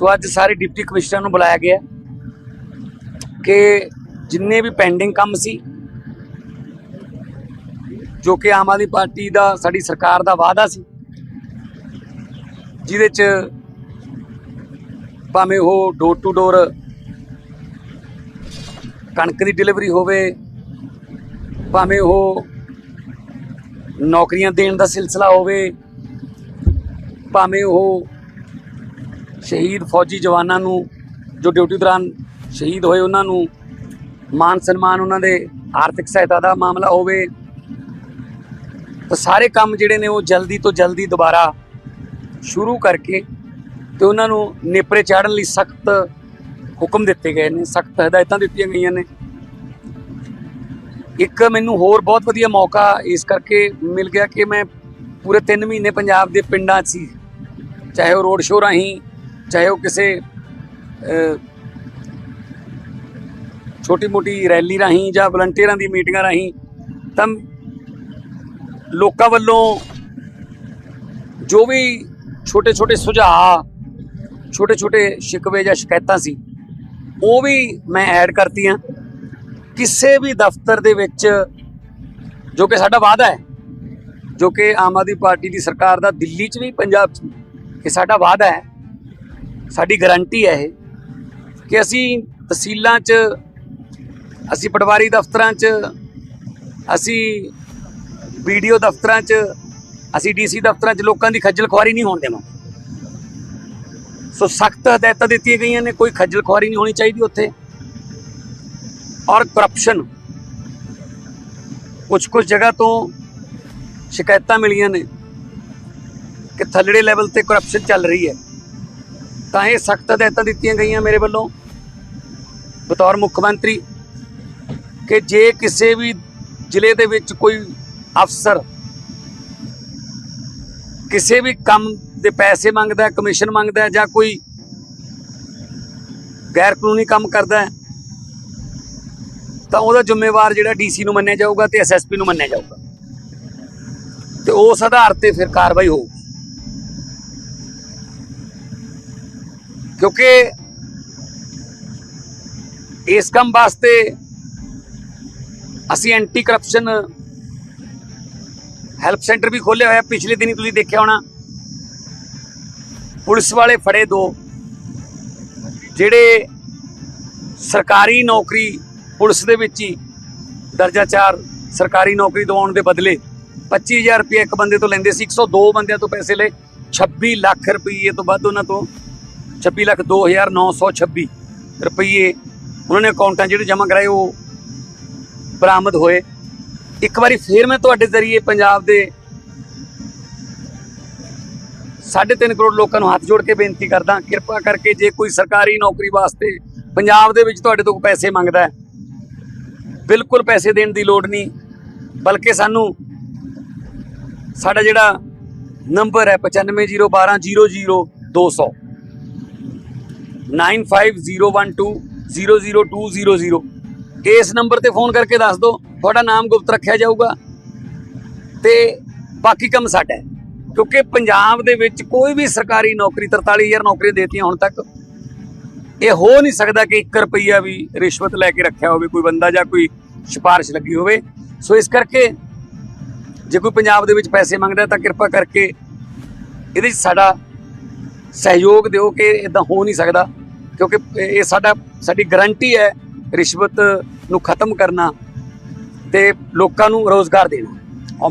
ਸੋ ਅੱਜ ਸਾਰੇ deputy commissioner ਨੂੰ ਬੁਲਾਇਆ ਗਿਆ ਕਿ ਜਿੰਨੇ ਵੀ ਪੈਂਡਿੰਗ ਕੰਮ ਸੀ, ਜੋ ਕਿ ਆਮ ਆਦਮੀ ਪਾਰਟੀ ਦਾ, ਸਾਡੀ ਸਰਕਾਰ ਦਾ ਵਾਅਦਾ ਸੀ, ਜਿਹਦੇ ਚ ਭਾਵੇਂ ਉਹ ਡੋਰ ਟੂ ਡੋਰ ਕਣਕ ਦੀ ਡਿਲੀਵਰੀ ਹੋਵੇ, ਭਾਵੇਂ ਉਹ ਨੌਕਰੀਆਂ ਦੇਣ ਦਾ ਸਿਲਸਿਲਾ ਹੋਵੇ, ਭਾਵੇਂ ਉਹ ਸ਼ਹੀਦ ਫੌਜੀ ਜਵਾਨਾਂ ਨੂੰ ਜੋ ਡਿਊਟੀ ਦੌਰਾਨ ਸ਼ਹੀਦ ਹੋਏ ਉਹਨਾਂ ਨੂੰ ਮਾਨ ਸਨਮਾਨ ਉਹਨਾਂ ਦੇ ਆਰਥਿਕ ਸਹਾਇਤਾ ਦਾ ਮਾਮਲਾ ਹੋਵੇ, ਤਾਂ ਸਾਰੇ ਕੰਮ ਜਿਹੜੇ ਨੇ ਉਹ ਜਲਦੀ ਤੋਂ ਜਲਦੀ ਦੁਬਾਰਾ ਸ਼ੁਰੂ ਕਰਕੇ ਤੇ ਉਹਨਾਂ ਨੂੰ ਨੇਪਰੇ ਚਾੜਨ ਲਈ ਸਖਤ ਹੁਕਮ ਦਿੱਤੇ ਗਏ ਨੇ, ਸਖਤ ਹਦਾਇਤਾਂ ਦਿੱਤੀਆਂ ਗਈਆਂ ਨੇ। ਇੱਕ ਮੈਨੂੰ ਹੋਰ ਬਹੁਤ ਵਧੀਆ ਮੌਕਾ ਇਸ ਕਰਕੇ ਮਿਲ ਗਿਆ ਕਿ ਮੈਂ ਪੂਰੇ 3 ਮਹੀਨੇ ਪੰਜਾਬ ਦੇ ਪਿੰਡਾਂ 'ਚ ਸੀ, ਚਾਹੇ ਉਹ ਰੋਡ ਸ਼ੋਅ ਰਾਹੀਂ ਚਾਹੇ ਉਹ ਕਿਸੇ ਛੋਟੀ ਮੋਟੀ ਰੈਲੀ ਰਾਹੀਂ ਜਾਂ ਵਲੰਟੀਅਰਾਂ ਦੀ ਮੀਟਿੰਗਾਂ ਰਾਹੀਂ, ਤਾਂ ਲੋਕਾਂ ਵੱਲੋਂ ਜੋ ਵੀ ਛੋਟੇ ਛੋਟੇ ਸੁਝਾਅ ਛੋਟੇ ਛੋਟੇ ਸ਼ਿਕਵੇ ਜਾਂ ਸ਼ਿਕਾਇਤਾਂ ਸੀ, ਉਹ ਵੀ ਮੈਂ ਐਡ ਕਰਤੀਆਂ। ਕਿਸੇ ਵੀ ਦਫ਼ਤਰ ਦੇ ਵਿੱਚ ਜੋ ਕਿ ਸਾਡਾ ਵਾਅਦਾ ਹੈ, ਜੋ ਕਿ ਆਮ ਆਦਮੀ ਪਾਰਟੀ ਦੀ ਸਰਕਾਰ ਦਾ, ਦਿੱਲੀ 'ਚ ਵੀ, ਪੰਜਾਬ 'ਚ ਕਿ ਸਾਡਾ ਵਾਅਦਾ ਹੈ ਸਾਡੀ ਗਾਰੰਟੀ ਹੈ ਇਹ ਕਿ ਅਸੀਂ ਤਹਿਸੀਲਾਂ 'ਚ, ਅਸੀਂ ਪਟਵਾਰੀ ਦਫ਼ਤਰਾਂ 'ਚ, ਅਸੀਂ ਵੀਡੀਓ ਦਫ਼ਤਰਾਂ 'ਚ, ਅਸੀਂ ਡੀਸੀ ਦਫ਼ਤਰਾਂ 'ਚ ਲੋਕਾਂ ਦੀ ਖੱਜਲ ਖੁਆਰੀ ਨਹੀਂ ਹੋਣ ਦੇਵਾਂ। ਸੋ ਸਖਤ ਹਦਾਇਤਾਂ ਦਿੱਤੀਆਂ ਗਈਆਂ ਨੇ, ਕੋਈ ਖੱਜਲ ਖੁਆਰੀ ਨਹੀਂ ਹੋਣੀ ਚਾਹੀਦੀ ਉੱਥੇ। ਔਰ ਕਰਪਸ਼ਨ ਕੁਝ ਕੁਝ ਜਗ੍ਹਾ ਤੋਂ ਸ਼ਿਕਾਇਤਾਂ ਮਿਲੀਆਂ ਨੇ ਕਿ ਥੱਲੜੇ ਲੈਵਲ ਤੇ ਕਰਪਸ਼ਨ ਚੱਲ ਰਹੀ ਹੈ। ਤਾਂ ਇਹ ਸਖਤ ਹਦਾਇਤਾਂ ਦਿੱਤੀਆਂ ਗਈਆਂ ਮੇਰੇ ਵੱਲੋਂ। ਬਤੌਰ ਮੁੱਖ ਮੰਤਰੀ ਕਿ ਜੇ ਕਿਸੇ ਵੀ ਜ਼ਿਲ੍ਹੇ ਦੇ ਵਿੱਚ ਕੋਈ ਅਫਸਰ ਕਿਸੇ ਵੀ ਕੰਮ ਦੇ ਪੈਸੇ ਮੰਗਦਾ ਹੈ, ਕਮਿਸ਼ਨ ਮੰਗਦਾ ਹੈ ਜਾਂ ਕੋਈ ਗੈਰ ਕਾਨੂੰਨੀ ਕੰਮ ਕਰਦਾ ਹੈ, ਤਾਂ ਉਹਦਾ ਜ਼ਿੰਮੇਵਾਰ ਜਿਹੜਾ ਡੀਸੀ ਨੂੰ ਮੰਨਿਆ ਜਾਊਗਾ ਤੇ ਐਸਐਸਪੀ ਨੂੰ ਮੰਨਿਆ ਜਾਊਗਾ। ਤੇ ਉਸ ਆਧਾਰ ਤੇ ਫਿਰ ਕਾਰਵਾਈ ਹੋਊ ਕਿਉਂਕਿ ਇਸ ਕੰਮ ਵਾਸਤੇ ਅਸੀਂ ਐਂਟੀ ਕਰਪਸ਼ਨ ਹੈਲਪ ਸੈਂਟਰ ਵੀ ਖੋਲਿਆ ਹੋਇਆ। ਪਿਛਲੇ ਦਿਨੀ ਤੁਸੀਂ ਦੇਖਿਆ ਹੋਣਾ। ਪੁਲਿਸ ਵਾਲੇ ਫੜੇ ਦੋ। ਜਿਹੜੇ ਸਰਕਾਰੀ ਨੌਕਰੀ ਪੁਲਿਸ ਦੇ ਵਿੱਚ ਹੀ ਦਰਜਾ 4 ਸਰਕਾਰੀ ਨੌਕਰੀ ਦਿਵਾਉਣ ਦੇ ਬਦਲੇ 25000 ਰੁਪਏ ਇੱਕ ਬੰਦੇ ਤੋਂ ਲੈਂਦੇ ਸੀ। 102 ਬੰਦਿਆਂ ਤੋਂ ਪੈਸੇ ਲਏ। 26 ਲੱਖ ਰੁਪਏ ਤੋਂ ਵੱਧ ਉਹਨਾਂ ਤੋਂ। 26 ਲੱਖ 2926 ਰੁਪਏ ਉਹਨਾਂ ਨੇ ਅਕਾਊਂਟਾਂ ਜਿਹੜੇ ਜਮ੍ਹਾਂ ਕਰਾਏ ਉਹ ਬਰਾਮਦ ਹੋਏ। ਇੱਕ ਵਾਰੀ ਫੇਰ ਮੈਂ ਤੁਹਾਡੇ ਜ਼ਰੀਏ ਪੰਜਾਬ ਦੇ 3.5 ਕਰੋੜ ਲੋਕਾਂ ਨੂੰ ਹੱਥ ਜੋੜ ਕੇ ਬੇਨਤੀ ਕਰਦਾ, ਕਿਰਪਾ ਕਰਕੇ ਜੇ ਕੋਈ ਸਰਕਾਰੀ ਨੌਕਰੀ ਵਾਸਤੇ ਪੰਜਾਬ ਦੇ ਵਿੱਚ ਤੁਹਾਡੇ ਤੋਂ ਪੈਸੇ ਮੰਗਦਾ ਹੈ, ਬਿਲਕੁਲ ਪੈਸੇ ਦੇਣ ਦੀ ਲੋੜ ਨਹੀਂ, ਬਲਕਿ ਸਾਨੂੰ ਸਾਡਾ ਜਿਹੜਾ ਨੰਬਰ ਹੈ 9501200200 9501200200 ਇਸ ਨੰਬਰ ਤੇ ਫੋਨ ਕਰਕੇ ਦੱਸ ਦਿਓ ਤੁਹਾਡਾ ਨਾਮ ਗੁਪਤ ਰੱਖਿਆ ਜਾਊਗਾ ਤੇ ਬਾਕੀ ਕੰਮ ਸਾਡਾ ਹੈ ਕਿਉਂਕਿ ਪੰਜਾਬ ਦੇ ਵਿੱਚ ਕੋਈ ਵੀ ਸਰਕਾਰੀ ਨੌਕਰੀ 43000 ਨੌਕਰੀਆਂ ਦੇਤੀਆਂ ਹੁਣ ਤੱਕ ਇਹ ਹੋ ਨਹੀਂ ਸਕਦਾ ਕਿ 1 ਰੁਪਈਆ ਵੀ ਰਿਸ਼ਵਤ ਲੈ ਕੇ ਰੱਖਿਆ ਹੋਵੇ ਕੋਈ ਬੰਦਾ ਜਾਂ ਕੋਈ ਸਿਫਾਰਿਸ਼ ਲੱਗੀ ਹੋਵੇ ਸੋ ਇਸ ਕਰਕੇ ਜੇ ਕੋਈ ਪੰਜਾਬ ਦੇ ਵਿੱਚ ਪੈਸੇ ਮੰਗਦਾ ਤਾਂ ਕਿਰਪਾ ਕਰਕੇ ਇਹਦੇ ਵਿੱਚ ਸਾਡਾ ਸਹਿਯੋਗ ਦਿਓ ਕਿ ਇਦਾਂ ਹੋ ਨਹੀਂ ਸਕਦਾ ਕਿਉਂਕਿ ਇਹ ਸਾਡਾ, ਸਾਡੀ ਗਰੰਟੀ ਹੈ ਰਿਸ਼ਵਤ ਨੂੰ ਖਤਮ ਕਰਨਾ ਤੇ ਲੋਕਾਂ ਨੂੰ ਰੋਜ਼ਗਾਰ ਦੇਣਾ।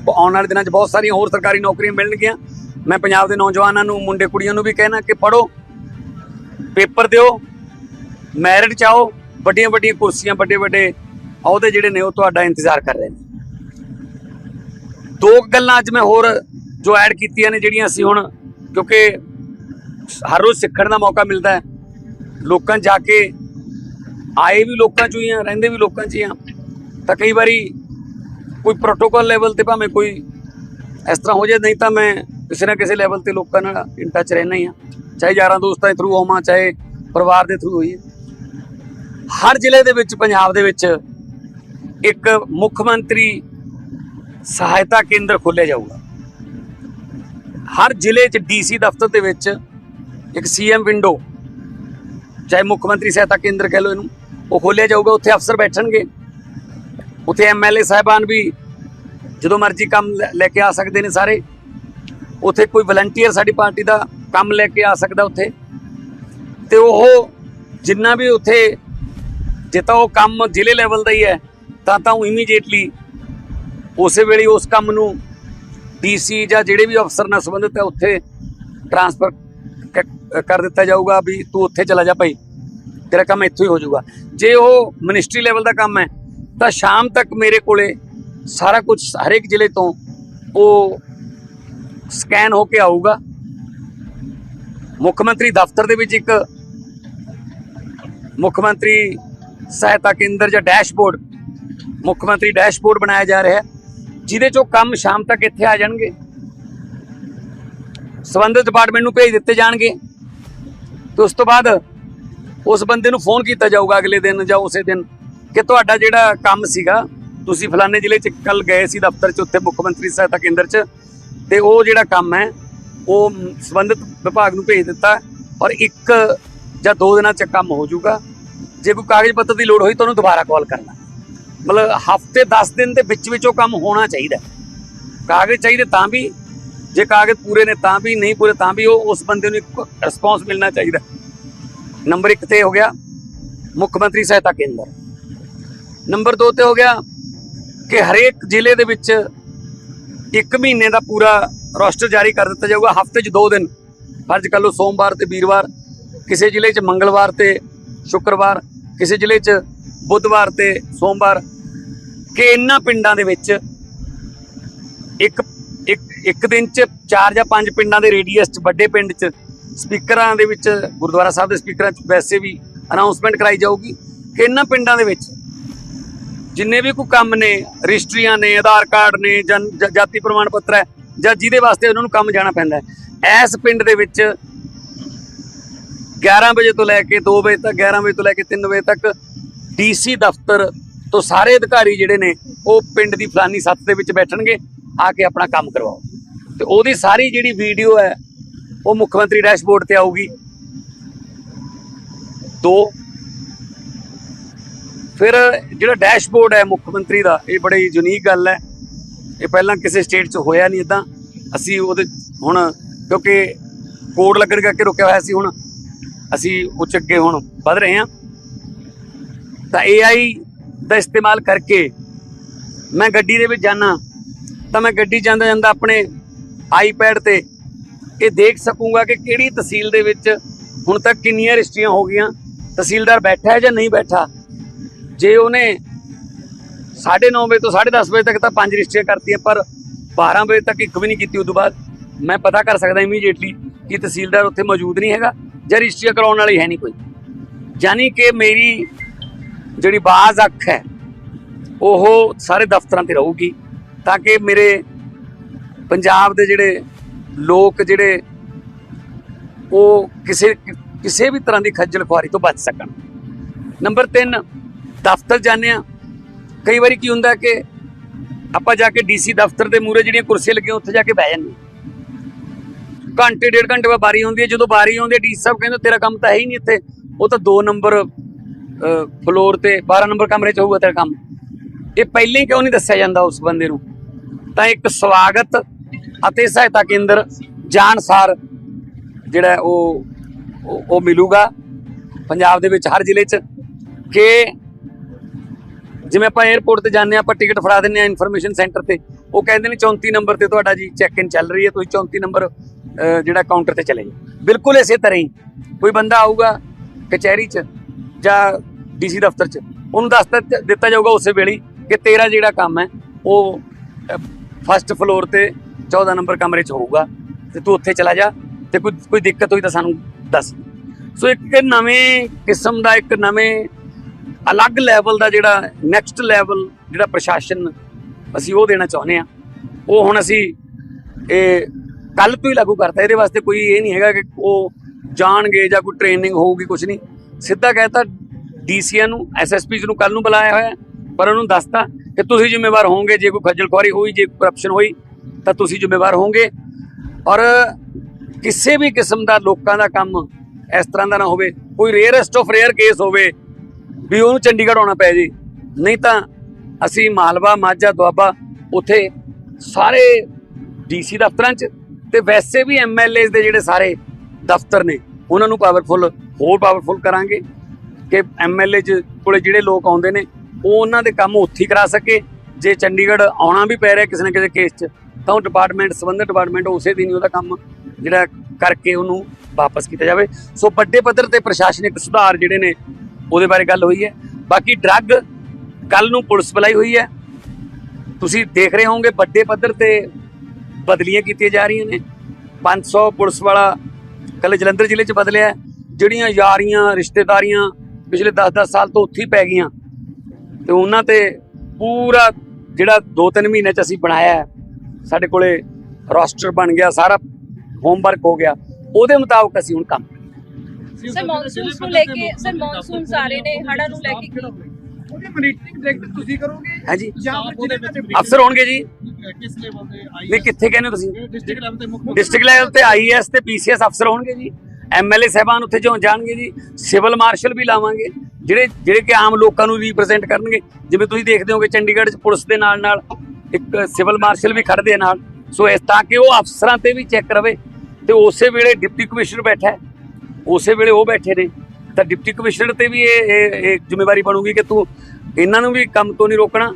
ਆਉਣ ਵਾਲੇ ਦਿਨਾਂ 'ਚ ਬਹੁਤ ਸਾਰੀਆਂ ਹੋਰ ਸਰਕਾਰੀ ਨੌਕਰੀਆਂ ਮਿਲਣਗੀਆਂ। ਮੈਂ ਪੰਜਾਬ ਦੇ ਨੌਜਵਾਨਾਂ ਨੂੰ, ਮੁੰਡੇ ਕੁੜੀਆਂ ਨੂੰ ਵੀ ਕਹਿਣਾ ਕਿ ਪੜੋ ਪੇਪਰ ਦਿਓ ਮੈਰਿਟ ਚਾਓ ਵੱਡੀਆਂ ਵੱਡੀਆਂ ਕੁਰਸੀਆਂ ਵੱਡੇ ਵੱਡੇ ਅਹੁਦੇ ਜਿਹੜੇ ਨੇ ਉਹ ਤੁਹਾਡਾ ਇੰਤਜ਼ਾਰ ਕਰ ਰਹੇ ਨੇ। ਦੋ ਗੱਲਾਂ ਅੱਜ ਮੈਂ ਹੋਰ ਜੋ ਐਡ ਕੀਤੀਆਂ ਨੇ ਜਿਹੜੀਆਂ ਅਸੀਂ ਹੁਣ, ਕਿਉਂਕਿ ਹਰ ਰੋਜ਼ ਸਿੱਖਣ ਦਾ ਮੌਕਾ ਮਿਲਦਾ ਹੈ। ਲੋਕਾਂ ਜਾ ਕੇ ਆਏ ਵੀ ਲੋਕਾਂ 'ਚੋਂ ਹੀ ਆ, ਰਹਿੰਦੇ ਵੀ ਲੋਕਾਂ 'ਚ ਹੀ ਆ, ਤਾਂ ਕਈ ਵਾਰੀ ਕੋਈ ਪ੍ਰੋਟੋਕਾਲ ਲੈਵਲ ਤੇ ਭਾਵੇਂ ਕੋਈ ਇਸ ਤਰ੍ਹਾਂ ਹੋ ਜਾਏ, ਨਹੀਂ ਤਾਂ ਮੈਂ ਕਿਸੇ ਨਾ ਕਿਸੇ ਲੈਵਲ ਤੇ ਲੋਕਾਂ ਨਾਲ ਇਨ ਟੱਚ ਰਹਿਣਾ ਹੀ ਆ। ਚਾਹੇ ਯਾਰਾਂ ਦੋਸਤਾਂ ਦੇ ਥਰੂ ਹੋਵਾਂ ਚਾਹੇ ਪਰਿਵਾਰ ਦੇ ਥਰੂ ਹੋਈਏ। ਹਰ ਜ਼ਿਲ੍ਹੇ ਦੇ ਵਿੱਚ, ਪੰਜਾਬ ਦੇ ਵਿੱਚ ਇੱਕ ਮੁੱਖ ਮੰਤਰੀ ਸਹਾਇਤਾ ਕੇਂਦਰ ਖੋਲ੍ਹਿਆ ਜਾਊਗਾ। ਹਰ ਜ਼ਿਲ੍ਹੇ 'ਚ ਡੀਸੀ ਦਫ਼ਤਰ ਦੇ ਵਿੱਚ ਇੱਕ ਸੀਐਮ ਵਿੰਡੋ ਚਾਹੇ ਮੁੱਖ ਮੰਤਰੀ ਸਹਾਇਤਾ ਕੇਂਦਰ ਕਹਿ ਲਓ ਇਹਨੂੰ, ਉਹ ਖੋਲਿਆ ਜਾਊਗਾ, ਉੱਥੇ ਅਫਸਰ ਬੈਠਣਗੇ। ਉੱਥੇ ਐਮਐਲਏ ਸਾਹਿਬਾਨ ਵੀ ਜਦੋਂ ਮਰਜ਼ੀ ਕੰਮ ਲੈ- ਲੈ ਕੇ ਆ ਸਕਦੇ ਨੇ ਸਾਰੇ। ਉੱਥੇ ਕੋਈ ਵਲੰਟੀਅਰ ਸਾਡੀ ਪਾਰਟੀ ਦਾ ਕੰਮ ਲੈ ਕੇ ਆ ਸਕਦਾ ਉੱਥੇ। ਤੇ ਉਹ ਜਿੰਨਾ ਵੀ ਉੱਥੇ, ਜੇ ਤਾਂ ਉਹ ਕੰਮ ਜ਼ਿਲ੍ਹੇ ਲੈਵਲ ਦਾ ਹੀ ਹੈ, ਤਾਂ ਤਾਂ ਉਹ ਇਮੀਡੀਏਟਲੀ ਉਸੇ ਵੇਲੇ ਉਸ ਕੰਮ ਨੂੰ ਡੀਸੀ ਜਾਂ ਜਿਹੜੇ ਵੀ ਅਫਸਰ ਨਾਲ ਸੰਬੰਧਿਤ ਹੈ, ਉੱਥੇ ਟ੍ਰਾਂਸਫਰ ਕਰ ਦਿੱਤਾ ਜਾਊਗਾ ਵੀ ਤੂੰ ਉੱਥੇ ਚਲਾ ਜਾ ਭਾਈ। ਤੇਰਾ ਕੰਮ ਇੱਥੋਂ ਹੀ ਹੋ ਜਾਊਗਾ। ਜੇ ਉਹ ਮਿਨਿਸਟਰੀ ਲੈਵਲ ਦਾ ਕੰਮ ਹੈ, ਤਾਂ ਸ਼ਾਮ ਤੱਕ ਮੇਰੇ ਕੋਲੇ ਸਾਰਾ ਕੁਝ ਹਰੇਕ ਜ਼ਿਲ੍ਹੇ ਤੋਂ ਉਹ ਸਕੈਨ ਹੋ ਕੇ ਆਊਗਾ। ਮੁੱਖ ਮੰਤਰੀ ਦਫ਼ਤਰ ਦੇ ਵਿੱਚ ਇੱਕ ਮੁੱਖ ਮੰਤਰੀ ਸਹਾਇਤਾ ਕੇਂਦਰ ਜਾਂ ਡੈਸ਼ਬੋਰਡ ਮੁੱਖ ਮੰਤਰੀ ਡੈਸ਼ਬੋਰਡ ਬਣਾਇਆ ਜਾ ਰਿਹਾ ਜਿਹਦੇ ਚੋਂ ਕੰਮ ਸ਼ਾਮ ਤੱਕ ਇੱਥੇ ਆ ਜਾਣਗੇ। ਸੰਬੰਧਿਤ ਡਿਪਾਰਟਮੈਂਟ ਨੂੰ ਭੇਜ ਦਿੱਤੇ ਜਾਣਗੇ। ਤੇ ਉਸ ਤੋਂ ਬਾਅਦ ਉਸ ਬੰਦੇ ਨੂੰ ਫੋਨ ਕੀਤਾ ਜਾਊਗਾ ਅਗਲੇ ਦਿਨ ਜਾਂ ਉਸੇ ਦਿਨ ਕਿ ਤੁਹਾਡਾ ਜਿਹੜਾ ਕੰਮ ਸੀਗਾ, ਤੁਸੀਂ ਫਲਾਣੇ ਜ਼ਿਲ੍ਹੇ 'ਚ ਕੱਲ ਗਏ ਸੀ ਦਫ਼ਤਰ 'ਚ, ਉੱਥੇ ਮੁੱਖ ਮੰਤਰੀ ਸਹਾਇਤਾ ਕੇਂਦਰ 'ਚ, ਤੇ ਉਹ ਜਿਹੜਾ ਕੰਮ ਹੈ, ਉਹ ਸੰਬੰਧਿਤ ਵਿਭਾਗ ਨੂੰ ਭੇਜ ਦਿੱਤਾ ਔਰ ਇੱਕ ਜਾਂ ਦੋ ਦਿਨਾਂ 'ਚ ਕੰਮ ਹੋ ਜਾਊਗਾ। ਜੇ ਕੋਈ ਕਾਗਜ਼ ਪੱਤਰ ਦੀ ਲੋੜ ਹੋਈ ਤਾਂ ਉਹਨੂੰ ਦੁਬਾਰਾ ਕਾਲ ਕਰਨਾ। ਮਤਲਬ ਹਫ਼ਤੇ 10 ਦਿਨ ਦੇ ਵਿੱਚ ਵਿੱਚ ਉਹ ਕੰਮ ਹੋਣਾ ਚਾਹੀਦਾ। ਕਾਗਜ਼ ਚਾਹੀਦੇ ਤਾਂ ਵੀ ਜੇ ਕਾਗਜ਼ ਪੂਰੇ ਨੇ ਤਾਂ ਵੀ ਨਹੀਂ ਪੂਰੇ, ਤਾਂ ਵੀ ਉਹ ਉਸ ਬੰਦੇ ਨੂੰ ਇੱਕ ਰਿਸਪੌਂਸ ਮਿਲਣਾ ਚਾਹੀਦਾ। ਨੰਬਰ 1 ਤੇ ਹੋ ਗਿਆ ਮੁੱਖ ਮੰਤਰੀ ਸਹਾਇਤਾ ਕੇਂਦਰ। ਨੰਬਰ 2 ਤੇ ਹੋ ਗਿਆ ਕਿ ਹਰੇਕ ਜ਼ਿਲ੍ਹੇ ਦੇ ਵਿੱਚ ਇੱਕ ਮਹੀਨੇ ਦਾ ਪੂਰਾ ਰੋਸਟਰ ਜਾਰੀ ਕਰ ਦਿੱਤਾ ਜਾਊਗਾ। ਹਫ਼ਤੇ 'ਚ 2 ਦਿਨ। ਫਰਜ਼ ਕਰ ਲਓ ਸੋਮਵਾਰ ਤੇ ਵੀਰਵਾਰ, ਕਿਸੇ ਜ਼ਿਲ੍ਹੇ 'ਚ ਮੰਗਲਵਾਰ ਤੇ ਸ਼ੁੱਕਰਵਾਰ, ਕਿਸੇ ਜ਼ਿਲ੍ਹੇ 'ਚ ਬੁੱਧਵਾਰ ਤੇ ਸੋਮਵਾਰ। ਕਿ ਇਹਨਾਂ ਪਿੰਡਾਂ ਦੇ ਵਿੱਚ ਇੱਕ ਇੱਕ ਦਿਨ 'ਚ ਚਾਰ ਜਾਂ ਪੰਜ ਪਿੰਡਾਂ ਦੇ ਰੇਡੀਅਸ 'ਚ, ਵੱਡੇ ਪਿੰਡ 'ਚ, ਸਪੀਕਰਾਂ ਦੇ ਵਿੱਚ, ਗੁਰਦੁਆਰਾ ਸਾਹਿਬ ਦੇ ਸਪੀਕਰਾਂ 'ਚ ਵੈਸੇ ਵੀ ਅਨਾਉਂਸਮੈਂਟ ਕਰਾਈ ਜਾਊਗੀ ਕਿ ਇਹਨਾਂ ਪਿੰਡਾਂ ਦੇ ਵਿੱਚ ਜਿੰਨੇ ਵੀ ਕੋਈ ਕੰਮ ਨੇ, ਰਜਿਸਟਰੀਆਂ ਨੇ, ਆਧਾਰ ਕਾਰਡ ਨੇ, ਜਨ ਜਾਤੀ ਪ੍ਰਮਾਣ ਪੱਤਰ ਹੈ, ਜਾਂ ਜਿਹਦੇ ਵਾਸਤੇ ਉਹਨਾਂ ਨੂੰ ਕੰਮ ਜਾਣਾ ਪੈਂਦਾ ਹੈ, ਇਸ ਪਿੰਡ ਦੇ ਵਿੱਚ 11 ਵਜੇ ਤੋਂ ਲੈ ਕੇ 2 ਵਜੇ ਤੱਕ 11 ਵਜੇ ਤੋਂ ਲੈ ਕੇ 3 ਵਜੇ ਤੱਕ ਡੀਸੀ ਦਫ਼ਤਰ ਤੋਂ ਸਾਰੇ ਅਧਿਕਾਰੀ ਜਿਹੜੇ ਨੇ, ਉਹ ਪਿੰਡ ਦੀ ਫਲਾਨੀ ਸੱਤ ਦੇ ਵਿੱਚ ਬੈਠਣਗੇ, ਆ ਕੇ ਆਪਣਾ ਕੰਮ ਕਰਵਾਓ। ਤੇ ਉਹਦੀ ਸਾਰੀ ਜਿਹੜੀ ਵੀਡੀਓ ਹੈ, ਉਹ ਮੁੱਖ ਮੰਤਰੀ ਡੈਸ਼ਬੋਰਡ ਤੇ ਆਊਗੀ। ਦੋ, ਫਿਰ ਜਿਹੜਾ ਡੈਸ਼ਬੋਰਡ ਹੈ ਮੁੱਖ ਮੰਤਰੀ ਦਾ, ਇਹ ਬੜੀ ਯੂਨੀਕ ਗੱਲ ਹੈ। ਇਹ ਪਹਿਲਾਂ ਕਿਸੇ ਸਟੇਟ 'ਚ ਹੋਇਆ ਨਹੀਂ ਇਦਾਂ ਅਸੀਂ ਉਹਦੇ ਹੁਣ, ਕਿਉਂਕਿ ਕੋਡ ਲੱਗਣ ਕਰਕੇ ਰੁਕਿਆ ਹੋਇਆ ਸੀ ਹੁਣ। ਅਸੀਂ ਉੱਚ ਅੱਗੇ ਹੁਣ ਵੱਧ ਰਹੇ ਹਾਂ। ਤਾਂ AI ਦਾ ਇਸਤੇਮਾਲ ਕਰਕੇ ਮੈਂ ਗੱਡੀ ਦੇ ਵਿੱਚ ਜਾਣਾ ਤਾਂ ਮੈਂ ਗੱਡੀ ਜਾਂਦਾ ਜਾਂਦਾ ਆਪਣੇ ਆਈਪੈਡ ਤੇ ਇਹ ਦੇਖ ਸਕੂੰਗਾ ਕਿ ਕਿਹੜੀ ਤਹਿਸੀਲ ਦੇ ਵਿੱਚ ਹੁਣ ਤੱਕ ਕਿੰਨੀਆਂ ਰਜਿਸਟਰੀਆਂ ਹੋ ਗਈਆਂ, ਤਹਿਸੀਲਦਾਰ ਬੈਠਾ ਹੈ ਜਾਂ ਨਹੀਂ ਬੈਠਾ? ਜੇ ਉਹਨੇ 9:30 ਵਜੇ ਤੋਂ 10:30 ਵਜੇ ਤੱਕ ਤਾਂ ਪੰਜ ਰਜਿਸਟਰੀਆਂ ਕਰਤੀਆਂ, ਪਰ 12 ਵਜੇ ਤੱਕ ਇੱਕ ਵੀ ਨਹੀਂ ਕੀਤੀ, ਉਦੋਂ ਬਾਅਦ ਮੈਂ ਪਤਾ ਕਰ ਸਕਦਾ ਇਮੀਡੀਏਟਲੀ ਕਿ ਤਹਿਸੀਲਦਾਰ ਉੱਥੇ ਮੌਜੂਦ ਨਹੀਂ ਹੈਗਾ ਜਾਂ ਰਜਿਸਟਰੀ ਕਰਾਉਣ ਵਾਲੀ ਹੈ ਨਹੀਂ ਕੋਈ। ਯਾਨੀ ਕਿ ਮੇਰੀ ਜਿਹੜੀ ਬਾਜ਼ ਅੱਖ ਹੈ, ਉਹ ਸਾਰੇ ਦਫ਼ਤਰਾਂ ਤੇ ਰਹੂਗੀ ਤਾਂ ਕਿ ਮੇਰੇ ਪੰਜਾਬ ਦੇ ਜਿਹੜੇ ਲੋਕ ਜਿਹੜੇ ਉਹ ਕਿਸੇ ਕਿਸੇ ਵੀ ਤਰ੍ਹਾਂ ਦੀ ਖੱਜਲ ਖੁਆਰੀ ਤੋਂ ਬਚ ਸਕਣ। ਨੰਬਰ 3 ਦਫ਼ਤਰ ਜਾਂਦੇ ਆ ਕਈ ਵਾਰੀ ਕੀ ਹੁੰਦਾ ਕਿ ਆਪਾਂ ਜਾ ਕੇ ਡੀਸੀ ਦਫ਼ਤਰ ਦੇ ਮੂਹਰੇ ਜਿਹੜੀਆਂ ਕੁਰਸੀਆਂ ਲੱਗੀਆਂ, ਉੱਥੇ ਜਾ ਕੇ ਬਹਿ ਜਾਂਦੇ ਹਾਂ। ਘੰਟੇ, ਡੇਢ ਘੰਟੇ ਬਾਅਦ ਬਾਰੀ ਆਉਂਦੀ ਹੈ। ਜਦੋਂ ਬਾਰੀ ਆਉਂਦੀ ਹੈ, ਡੀਸੀ ਸਾਹਿਬ ਕਹਿੰਦੇ, ਤੇਰਾ ਕੰਮ ਤਾਂ ਹੈ ਹੀ ਨਹੀਂ ਇੱਥੇ। ਉਹ ਤਾਂ 2 ਨੰਬਰ ਫਲੋਰ ਤੇ 12 ਨੰਬਰ ਕਮਰੇ 'ਚ ਹੋਊਗਾ ਤੇਰਾ ਕੰਮ। ਇਹ ਪਹਿਲਾਂ ਹੀ ਕਿਉਂ ਨਹੀਂ ਦੱਸਿਆ ਜਾਂਦਾ ਉਸ ਬੰਦੇ ਨੂੰ? ਤਾਂ ਇੱਕ ਸਵਾਗਤ ਅਤੇ ਸਹਾਇਤਾ ਕੇਂਦਰ ਜਾਣਸਾਰ ਜਿਹੜਾ ਉਹ ਉਹ- ਮਿਲੂਗਾ ਪੰਜਾਬ ਦੇ ਵਿੱਚ ਹਰ ਜ਼ਿਲ੍ਹੇ 'ਚ, ਕਿ ਜਿਵੇਂ ਆਪਾਂ 에어ਪੋਰਟ ਤੇ ਜਾਂਦੇ ਹਾਂ, ਆਪਾਂ ਟਿਕਟ ਫੜਾ ਦਿੰਦੇ ਆ ਇਨਫੋਰਮੇਸ਼ਨ ਸੈਂਟਰ ਤੇ, ਉਹ ਕਹਿੰਦੇ ਨੇ 34 ਨੰਬਰ ਤੇ ਤੁਹਾਡਾ ਜੀ ਚੈੱਕ ਇਨ ਚੱਲ ਰਹੀ ਹੈ, ਤੁਸੀਂ 34 ਨੰਬਰ ਜਿਹੜਾ ਕਾਊਂਟਰ ਤੇ ਚਲੇ ਜਾਓ। ਬਿਲਕੁਲ ਇਸੇ ਤਰ੍ਹਾਂ ਹੀ, ਕੋਈ ਬੰਦਾ ਆਊਗਾ ਕਚਹਿਰੀ 'ਚ ਜਾਂ ਡੀਸੀ ਦਫ਼ਤਰ 'ਚ, ਉਹਨੂੰ ਦੱਸ ਦਿੱਤਾ- ਦਿੱਤਾ ਜਾਊਗਾ ਉਸੇ ਵੇਲੇ ਕਿ ਤੇਰਾ ਜਿਹੜਾ ਕੰਮ ਹੈ, ਉਹ ਫਸਟ ਫਲੋਰ ਤੇ 14 ਨੰਬਰ ਕਮਰੇ 'ਚ ਹੋਊਗਾ ਤੇ ਤੂੰ ਉੱਥੇ ਚਲਾ ਜਾ ਤੇ ਕੋਈ ਕੋਈ ਦਿੱਕਤ ਹੋਈ ਤਾਂ ਸਾਨੂੰ ਦੱਸ। ਸੋ ਇੱਕ ਨਵੇਂ ਕਿਸਮ ਦਾ, ਇੱਕ ਨਵੇਂ ਅਲੱਗ ਲੈਵਲ ਦਾ ਜਿਹੜਾ ਨੈਕਸਟ ਲੈਵਲ ਜਿਹੜਾ ਪ੍ਰਸ਼ਾਸਨ ਅਸੀਂ ਉਹ ਦੇਣਾ ਚਾਹੁੰਦੇ ਆ ਉਹ ਹੁਣ ਅਸੀਂ, ਇਹ ਕੱਲ ਤੋਂ ਹੀ ਲਾਗੂ ਕਰਤਾ। ਇਹਦੇ ਵਾਸਤੇ ਕੋਈ ਇਹ ਨਹੀਂ ਹੈਗਾ ਕਿ ਉਹ ਜਾਣਗੇ ਜਾਂ ਕੋਈ ਟ੍ਰੇਨਿੰਗ ਹੋਊਗੀ ਕੁਝ ਨਹੀਂ। ਸਿੱਧਾ ਕਹਿਤਾ ਡੀਸੀਆਂ ਨੂੰ ਐਸਐਸਪੀਜ਼ ਨੂੰ ਕੱਲ ਨੂੰ ਬੁਲਾਇਆ ਹੋਇਆ, ਪਰ ਉਹਨੂੰ ਦੱਸਤਾ ਕਿ ਤੁਸੀਂ ਜ਼ਿੰਮੇਵਾਰ ਹੋਵੋਗੇ। ਜੇ ਕੋਈ ਖੱਜਲ ਖੁਆਰੀ ਹੋਈ, ਜੇ ਕਰਪਸ਼ਨ ਹੋਈ ਤਾਂ ਤੁਸੀਂ ਜ਼ਿੰਮੇਵਾਰ ਹੋਵੋਗੇ। ਔਰ ਕਿਸੇ ਵੀ ਕਿਸਮ ਦਾ ਲੋਕਾਂ ਦਾ ਕੰਮ ਇਸ ਤਰ੍ਹਾਂ ਦਾ ਨਾ ਹੋਵੇ। ਕੋਈ ਰੇਅਰੈਸਟ ਆਫ ਰੇਅਰ ਕੇਸ ਹੋਵੇ ਵੀ ਉਹਨੂੰ ਚੰਡੀਗੜ੍ਹ ਆਉਣਾ ਪੈ ਜੇ। ਨਹੀਂ ਤਾਂ ਅਸੀਂ ਮਾਲਵਾ, ਮਾਝਾ, ਦੁਆਬਾ ਉੱਥੇ ਸਾਰੇ ਡੀਸੀ ਦਫ਼ਤਰਾਂ 'ਚ ਤੇ ਵੈਸੇ ਵੀ ਐਮਐਲਏਸ ਦੇ ਜਿਹੜੇ ਸਾਰੇ ਦਫ਼ਤਰ ਨੇ, ਉਹਨਾਂ ਨੂੰ ਪਾਵਰਫੁਲ ਹੋਰ ਪਾਵਰਫੁਲ ਕਰਾਂਗੇ ਕਿ ਐਮਐਲਏ ਚ ਕੋਲੇ ਜਿਹੜੇ ਲੋਕ ਆਉਂਦੇ ਨੇ, ਉਹ ਉਹਨਾਂ ਦੇ ਕੰਮ ਉੱਥੇ ਹੀ ਕਰਾ ਸਕੇ। ਜੇ ਚੰਡੀਗੜ੍ਹ ਆਉਣਾ ਵੀ ਪੈ ਰਿਹਾ ਕਿਸੇ ਨਾ ਕਿਸੇ ਕੇਸ 'ਚ ਤਾਂ ਉਹ ਡਿਪਾਰਟਮੈਂਟ ਸੰਬੰਧਿਤ ਡਿਪਾਰਟਮੈਂਟ ਉਸੇ ਦਿਨ ਹੀ ਉਹਦਾ ਕੰਮ ਜਿਹੜਾ ਕਰਕੇ ਉਹਨੂੰ ਵਾਪਸ ਕੀਤਾ ਜਾਵੇ। ਸੋ ਵੱਡੇ ਪੱਧਰ ਤੇ ਪ੍ਰਸ਼ਾਸਨਿਕ ਸੁਧਾਰ ਜਿਹੜੇ ਨੇ, ਉਹਦੇ ਬਾਰੇ ਗੱਲ ਹੋਈ ਹੈ। ਬਾਕੀ ਡਰੱਗ ਕੱਲ ਨੂੰ ਪੁਲਿਸ ਬੁਲਾਈ ਹੋਈ ਹੈ। ਤੁਸੀਂ ਦੇਖ ਰਹੇ ਹੋਵੋਗੇ ਵੱਡੇ ਪੱਧਰ ਤੇ ਬਦਲੀਆਂ ਕੀਤੀਆਂ ਜਾ ਰਹੀਆਂ ਨੇ। 500 ਪੁਲਿਸ ਵਾਲਾ ਕੱਲ ਜਲੰਧਰ ਜ਼ਿਲ੍ਹੇ 'ਚ ਬਦਲਿਆ ਜਿਹੜੀਆਂ ਯਾਰੀਆਂ, ਰਿਸ਼ਤੇਦਾਰੀਆਂ ਪਿਛਲੇ 10-10 ਸਾਲ ਤੋਂ ਉੱਥੇ ਹੀ ਪੈ ਗਈਆਂ। ਤੇ ਉਹਨਾਂ ਤੇ ਪੂਰਾ ਜਿਹੜਾ 2-3 ਮਹੀਨੇ 'ਚ ਅਸੀਂ ਬਣਾਇਆ ਸਾਡੇ ਕੋਲੇ ਰੋਸਟਰ ਬਣ ਗਿਆ ਸਾਰਾ ਹੋਮਵਰਕ ਹੋ ਗਿਆ। ਉਹਦੇ ਮੁਤਾਬਕ ਅਸੀਂ ਹੁਣ ਕੰਮ ਸਰ ਮੌਨਸੂਨ ਨੂੰ ਲੈ ਕੇ ਸਰ ਮੌਨਸੂਨ ਸਾਰੇ ਨੇ ਹੜ੍ਹਾਂ ਨੂੰ ਲੈ ਕੇ ਉਹਦੀ ਮਨੀਟਰਿੰਗ ਡਾਇਰੈਕਟਰ ਤੁਸੀਂ ਕਰੋਗੇ? ਹੈ ਜੀ ਜਾਂ ਫਿਰ ਜਿਹਦੇ ਵਿੱਚ ਅਫਸਰ ਹੋਣਗੇ ਜੀ। ਕਿਸ ਲੈਵਲ ਤੇ ਆਈ ਨਹੀਂ ਕਿੱਥੇ ਕਹਿੰਦੇ ਹੋ ਤੁਸੀਂ? ਡਿਸਟ੍ਰਿਕਟ ਲੈਵਲ ਤੇ ਮੁੱਖ ਡਿਸਟ੍ਰਿਕਟ ਲੈਵਲ ਤੇ ਆਈਐਸ ਤੇ ਪੀਸੀਐਸ ਅਫਸਰ ਹੋਣਗੇ ਜੀ। ਐਮਐਲਏ ਸਾਹਿਬਾਨ ਉੱਥੇ ਜੋ ਜਾਣਗੇ ਜੀ। ਸਿਵਲ ਮਾਰਸ਼ਲ ਵੀ ਲਾਵਾਂਗੇ। ਜਿਹੜੇ ਜਿਹੜੇ ਕਿ ਆਮ ਲੋਕਾਂ ਨੂੰ ਰਿਪਰੈਜ਼ੈਂਟ ਕਰਨਗੇ। ਜਿਵੇਂ ਤੁਸੀਂ ਦੇਖਦੇ ਹੋਗੇ ਚੰਡੀਗੜ੍ਹ 'ਚ ਪੁਲਿਸ ਦੇ ਨਾਲ ਨਾਲ ਇੱਕ ਸਿਵਲ ਮਾਰਸ਼ਲ ਵੀ ਖੜਦੇ ਨਾਲ। ਸੋ ਇਸ ਤਾਂ ਕਿ ਉਹ ਅਫਸਰਾਂ ਤੇ ਵੀ ਚੈੱਕ ਰਵੇ ਤੇ ਉਸੇ ਵੇਲੇ ਡਿਪਟੀ ਕਮਿਸ਼ਨਰ ਬੈਠਾ ਹੈ। ਉਸੇ ਵੇਲੇ ਉਹ ਬੈਠੇ ਨੇ। ਤਾਂ ਡਿਪਟੀ ਕਮਿਸ਼ਨਰ ਤੇ ਵੀ ਇਹ ਇਹ ਜ਼ਿੰਮੇਵਾਰੀ ਬਣੂਗੀ ਕਿ ਤੂੰ ਇਹਨਾਂ ਨੂੰ ਵੀ ਕੰਮ ਤੋਂ ਨਹੀਂ ਰੋਕਣਾ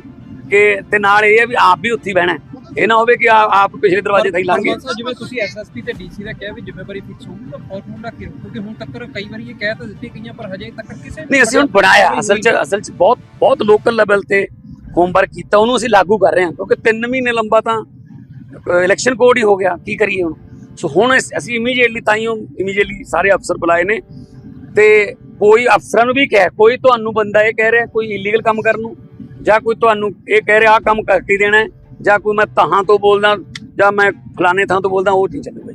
ਕਿ ਤੇ ਨਾਲ ਇਹ ਹੈ ਵੀ ਆਪ ਵੀ ਉੱਥੇ ਬਹਿਣਾ। ਇਹ ਨਾ ਹੋਵੇ ਕਿ ਆਪ ਪਿਛਲੇ ਦਰਵਾਜ਼ੇ ਥਈ ਸਰ, ਜਿਵੇਂ ਤੁਸੀਂ ਐਸਐਸਪੀ ਤੇ ਡੀਸੀ ਦਾ ਕਿਹਾ ਵੀ ਜ਼ਿੰਮੇਵਾਰੀ ਫਿਕਸ ਹੋਊਗੀ ਤਾਂ ਫੌਰਨ ਦਾ ਕਿਉਂ ਕਿਉਂਕਿ ਹੁਣ ਤੱਕ ਕਈ ਵਾਰੀ ਇਹ ਕਹਿ ਤਾਂ ਦਿੱਤੀ ਗਈਆਂ ਪਰ ਹਜੇ ਤੱਕ ਕਿਸੇ ਨਹੀਂ ਅਸੀਂ ਹੁਣ ਬਣਾਇਆ। ਅਸਲ 'ਚ ਅਸਲ 'ਚ ਬਹੁਤ ਬਹੁਤ ਲੋਕਲ ਲੈਵਲ ਤੇ ਹੋਮਵਰਕ ਕੀਤਾ, ਉਹਨੂੰ ਅਸੀਂ ਲਾਗੂ ਕਰ ਰਹੇ ਹਾਂ, ਕਿਉਂਕਿ 3 ਮਹੀਨੇ ਲੰਬਾ ਤਾਂ ਇਲੈਕਸ਼ਨ ਕੋਡ ਹੀ ਹੋ ਗਿਆ, ਕੀ ਕਰੀਏ ਹੁਣ? ਸੋ ਹੁਣ ਇਸ- ਅਸੀਂ ਇਮੀਡੀਏਟਲੀ ਤਾਈਓ ਇਮੀਡੀਏਟਲੀ ਸਾਰੇ ਅਫਸਰ ਬੁਲਾਏ ਨੇ, ਤੇ ਕੋਈ ਅਫਸਰਾਂ ਨੂੰ ਵੀ ਕਹਿ, ਕੋਈ ਤੁਹਾਨੂੰ ਬੰਦਾ ਇਹ ਕਹਿ ਰਿਹਾ, ਕੋਈ ਇਲੀਗਲ ਕੰਮ ਕਰਨ ਨੂੰ, ਜਾਂ ਕੋਈ ਤੁਹਾਨੂੰ ਇਹ ਕਹਿ ਰਿਹਾ ਆ ਕੰਮ ਕਰਕੇ ਦੇਣਾ ਜਾਂ ਕੋਈ ਮੈਂ ਤਹਾਂ ਤੋਂ ਬੋਲਦਾ, ਜਾਂ ਮੈਂ ਫਲਾਣੇ ਥਾਂ ਤੋਂ ਬੋਲਦਾ, ਉਹ ਨਹੀਂ ਚੱਲੇਗਾ